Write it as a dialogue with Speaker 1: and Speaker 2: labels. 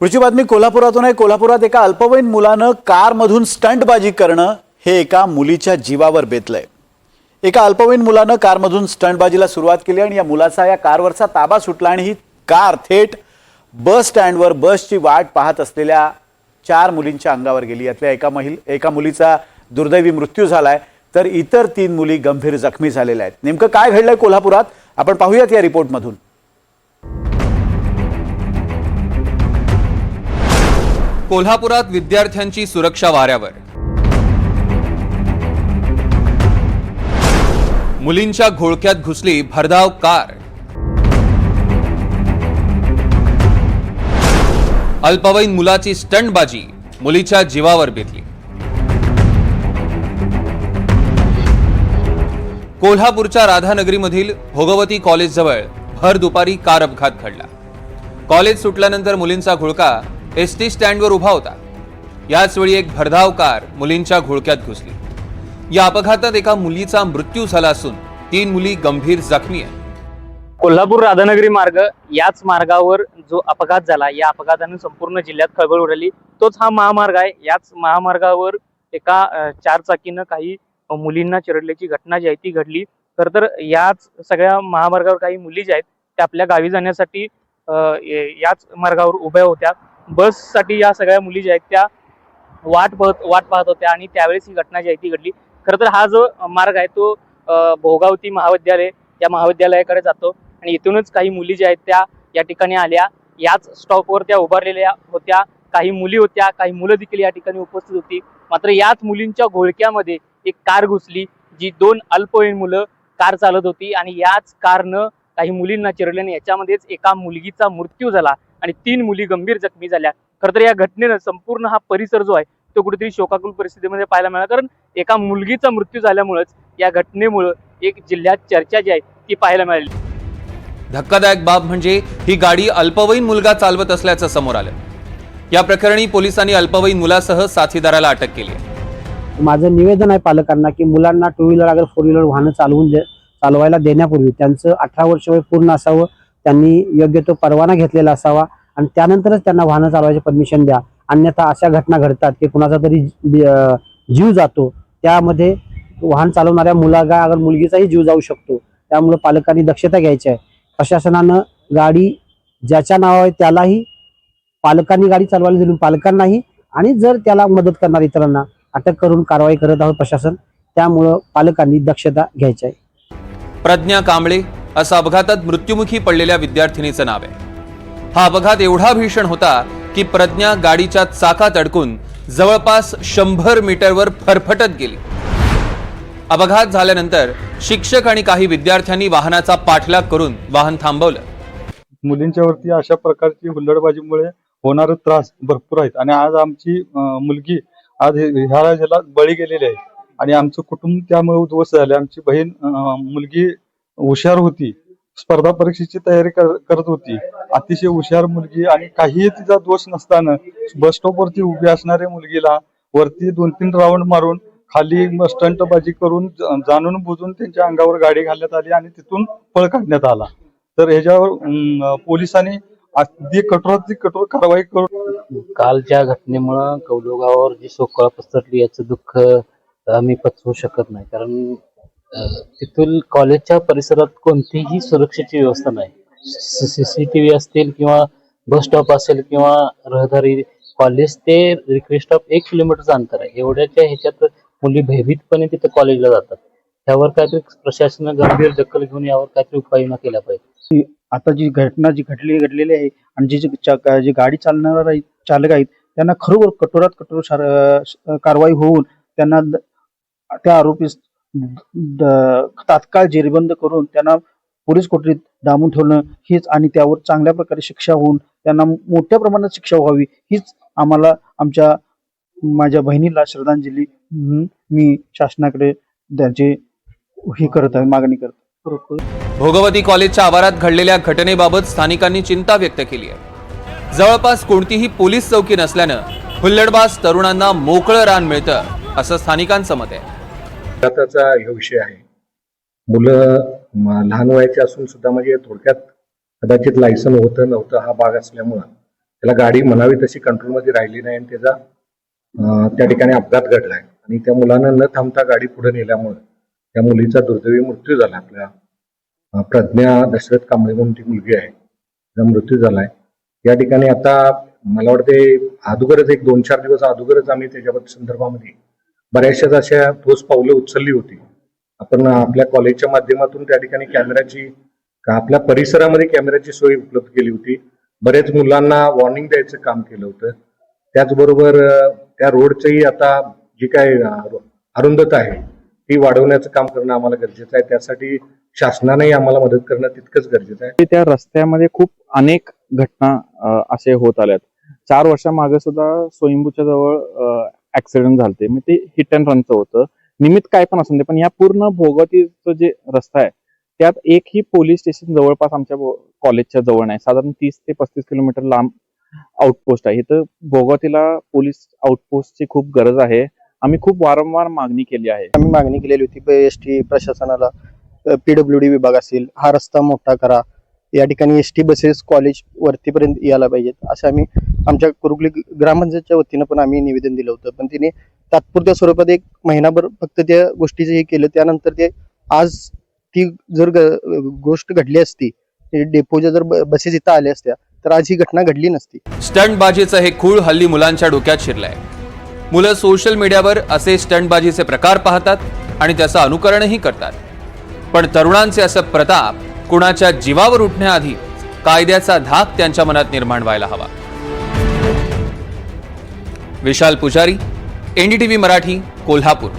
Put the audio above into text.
Speaker 1: पुढची बातमी कोल्हापुरातून आहे. कोल्हापुरात एका अल्पवयीन मुलानं कारमधून स्टंटबाजी करणं हे एका मुलीच्या जीवावर बेतलंय. एका अल्पवयीन मुलानं कारमधून स्टंटबाजीला सुरुवात केली आणि या मुलाचा या कारवरचा ताबा सुटला आणि ही कार थेट बस स्टँडवर बसची वाट पाहत असलेल्या चार मुलींच्या अंगावर गेली. यातल्या एका महिल एका मुलीचा दुर्दैवी मृत्यू झालाय. तर इतर तीन मुली गंभीर जखमी झालेल्या आहेत. नेमकं काय घडलंय कोल्हापुरात? आपण पाहूयात या रिपोर्टमधून.
Speaker 2: कोल्हापुरात विद्यार्थ्यांची सुरक्षा वाऱ्यावर. मुलींच्या घोळक्यात घुसली भरधाव कार. अल्पवयीन मुलाची स्टंटबाजी मुलीच्या जीवावर बेतली. कोल्हापूरच्या राधानगरीमधील भोगवती कॉलेजजवळ भर दुपारी कार अपघात घडला. कॉलेज सुटल्यानंतर मुलींचा घोळका एस टी स्टँडवर उभा होता. याच वेळी एक भरधाव कार मुलींच्या घोळक्यात घुसली. या अपघातात एका मुलीचा मृत्यू झाला असून तीन मुली गंभीर जखमी आहेत.
Speaker 3: कोल्हापूर राधानगरी मार्ग याच मार्गावर जो अपघात झाला या अपघाताने संपूर्ण जिल्ह्यात खळबळ उडाली. तोच हा महामार्ग आहे. याच महामार्गावर एका चारचाकीनं काही मुलींना चिरडल्याची घटना जी आहे ती घडली. खर तर याच सगळ्या महामार्गावर काही मुली ज्या आहेत त्या आपल्या गावी जाण्यासाठी याच मार्गावर उभ्या होत्या. बससाठी या सगळ्या मुली ज्या आहेत त्या वाट पाहत वाट पाहत होत्या आणि त्यावेळेस ही घटना जी आहे ती घडली. खरं तर हा जो मार्ग आहे तो भोगावती महाविद्यालय या महाविद्यालयाकडे जातो आणि इथूनच काही मुली ज्या आहेत त्या या ठिकाणी आल्या. याच स्टॉपवर त्या उभारलेल्या होत्या. काही मुली होत्या काही मुलं देखील या ठिकाणी उपस्थित होती. मात्र याच मुलींच्या घोळक्यामध्ये एक कार घुसली जी दोन अल्पवयीन मुलं कार चालत होती आणि याच कारनं काही मुलींना चिरल्याने याच्यामध्येच एका मुलगीचा मृत्यू झाला. आणि तीन मुली गंभीर जखमी झाल्या. खरं तर या घटनेनं संपूर्ण हा परिसर जो आहे तो कुठेतरी शोकाकुल परिस्थितीमध्ये पाहायला मिळाला. कारण एका मुलगीचा मृत्यू झाल्यामुळेच या घटनेमुळं एक जिल्ह्यात चर्चा जी आहे ती पाहायला मिळाली.
Speaker 2: धक्कादायक बाब म्हणजे ही गाडी अल्पवयीन मुलगा चालवत असल्याचं समोर आलं. या प्रकरणी पोलिसांनी अल्पवयीन मुलासह साथीदाराला अटक केली आहे.
Speaker 4: माझं निवेदन आहे पालकांना की मुलांना टू व्हीलर अगर फोर व्हीलर वाहनं चालवून दे चालवायला देण्यापूर्वी त्यांचं अठरा वर्ष वय पूर्ण असावं त्यांनी योग्य तो परवाना घेतलेला असावा आणि त्यानंतरच त्यांना वाहनं चालवायची परमिशन द्या. अन्यथा अशा घटना घडतात की कुणाचा तरी जी- अं, जीव जातो. त्यामध्ये वाहन चालवणाऱ्या मुलागा अगर मुलगीचाही जीव जाऊ शकतो. त्यामुळे पालकांनी दक्षता घ्यायची आहे. प्रशासनानं गाडी ज्याच्या नाव आहे त्यालाही पालकांनी गाडी चालवायला दिली पालकांनाही. आणि जर त्याला मदत करणार इतरांना अटक करून कारवाई करत आहोत प्रशासन. त्यामुळं पालकांनी दक्षता घ्यायची आहे.
Speaker 2: प्रज्ञा कांबळे असं अपघातात मृत्युमुखी पडलेल्या विद्यार्थिनीचं नाव आहे. हा अपघात एवढा भीषण होता की प्रज्ञा गाडीच्या चाकात अडकून जवळपास शंभर मीटरवर फरफटत गेली. अपघात झाल्यानंतर शिक्षक आणि काही विद्यार्थ्यांनी वाहनाचा पाठलाग करून वाहन थांबवलं.
Speaker 5: मुलींच्या वरती अशा प्रकारची हुल्लडबाजीमुळे होणारे त्रास भरपूर आहेत. आणि आज आमची मुलगी आज ह्या ह्याला बळी गेलेली आहे. आणि आमचं कुटुंब त्यामुळे उद्ध्वस्त झाले. आमची बहीण मुलगी हुशार होती. स्पर्धा परीक्षेची तयारी कर- करत होती. अतिशय हुशार मुलगी आणि काहीही तिचा दोष नसताना बस स्टॉप वरती उभी असणाऱ्या मुलगीला वरती दोन तीन राऊंड मारून खाली स्टंटबाजी करून जाणून बुजून त्यांच्या अंगावर गाडी घालण्यात आली आणि तिथून पळ काढण्यात आला. तर ह्याच्यावर अं, पोलिसांनी अगदी कठोरात कठोर कारवाई करून
Speaker 6: कालच्या घटनेमुळं कौलोगावर जी शोककळा पसरली याचं दुःख आम्ही पचवू शकत नाही. कारण तिथून कॉलेजच्या परिसरात कोणतीही सुरक्षेची व्यवस्था नाही. सीसीटीव्ही असतील किंवा बस स्टॉप असेल किंवा रहदारी कॉलेज ते रिक्वेस्ट स्टॉप एक किलोमीटरचं अंतर आहे. एवढ्याच्या ह्याच्यात मुली भयभीतपणे तिथे कॉलेजला जातात. त्यावर काहीतरी प्रशासनानं गंभीर दखल घेऊन यावर काहीतरी उपाययोजना केल्या पाहिजे
Speaker 7: आता जी घटना जी घडली घडलेली आहे आणि जी जी चा- गाडी चालणार चालक आहेत त्यांना खरोखर कठोरात कठोर कारवाई होऊन त्यांना त्या आरोपी तात्काळ जेरबंद करून त्यांना पोलीस कोठडीत डांबून ठेवणं हीच आणि त्यावर चांगल्या प्रकारे शिक्षा होऊन त्यांना मोठ्या प्रमाणात शिक्षा व्हावी हीच आम्हाला आमच्या माझ्या बहिणीला श्रद्धांजली म्हणून मी शासनाकडे त्यांची हे करत आहे मागणी करत
Speaker 2: भोगवती कॉलेजच्या आवारात घडलेल्या घटनेबाबत स्थानिकांनी चिंता व्यक्त केली आहे. जवळपास कोणतीही पोलीस चौकी नसल्यानं हुल्लडबाज तरुणांना मोकळं रान मिळतं असं स्थानिकांचं मत आहे.
Speaker 8: अपघाताचा हा विषय आहे. मुलं लहान वयाचे असून सुद्धा म्हणजे थोडक्यात कदाचित लायसन होतं नव्हतं हा भाग असल्यामुळं त्याला गाडी म्हणावी तशी कंट्रोलमध्ये राहिली नाही आणि त्याचा त्या ठिकाणी अपघात घडलाय आणि त्या मुलानं न थांबता गाडी पुढे नेल्यामुळं त्या मुलीचा दुर्दैवी मृत्यू झाला. आपल्या प्रज्ञा दशरथ कांबळे म्हणून ती मुलगी आहे. तिचा मृत्यू झालाय. या ठिकाणी आता मला वाटते अगोदरच एक दोन चार दिवस अगोदरच आम्ही त्याच्या संदर्भामध्ये बऱ्याचशाच अशा ठोस पावलं उचलली होती. आपण आपल्या कॉलेजच्या माध्यमातून त्या ठिकाणी कॅमेराची आपल्या परिसरामध्ये कॅमेऱ्याची सोय उपलब्ध केली होती. बरेच मुलांना वॉर्निंग द्यायचं काम केलं होतं. त्याचबरोबर त्या रोडचंही आता जी काय अरुंदता आहे ती वाढवण्याचं काम करणं आम्हाला गरजेचं आहे. त्यासाठी शासनानेही आम्हाला मदत करणं तितकंच गरजेचं आहे.
Speaker 9: त्या रस्त्यामध्ये खूप अनेक घटना असे होत आल्यात. चार वर्षामागे सुद्धा स्वयंभूच्या जवळ ऍक्सिडेंट झालते मग ते हिट अँड रनचं होतं. निमित्त काय पण असून दे पण या पूर्ण भोगवतीचं जे रस्ता आहे त्यात एकही पोलीस स्टेशन जवळपास आमच्या कॉलेजच्या जवळ नाही. साधारण तीस ते पस्तीस किलोमीटर लांब आउटपोस्ट आहे. इथं भोगवतीला पोलीस आउटपोस्टची खूप गरज आहे. आम्ही खूप वारंवार मागणी केली आहे.
Speaker 7: आम्ही मागणी केलेली होती एस टी प्रशासनाला पीडब्ल्यू डी विभाग असेल हा रस्ता मोठा करा. या ठिकाणी एस टी बसेस कॉलेज वरतीपर्यंत यायला पाहिजेत. असं आम्ही आमच्या कुरुकली ग्रामपंचायतच्या वतीनं पण आम्ही निवेदन दिलं होतं. पण तिने तात्पुरत्या स्वरूपात एक महिनाभर फक्त त्या गोष्टीचं हे केलं. त्यानंतर ते आज ती जर ग- गोष्ट घडली असती डेपोच्या जर ब- बसेस इथं आल्या असत्या तर आज ही घटना घडली नसती.
Speaker 2: स्टंटबाजीचं हे खूळ हल्ली मुलांच्या डोक्यात शिरलंय. मुलं सोशल मीडियावर असे स्टंटबाजीचे प्रकार पाहतात आणि त्याचं अनुकरणही करतात. पण तरुणांचे असं प्रताप कुणाच्या जीवावर उठण्याआधी कायद्याचा धाक त्यांच्या मनात निर्माण व्हायला हवा. विशाल पुजारी एनडीटीव्ही मराठी कोल्हापूर.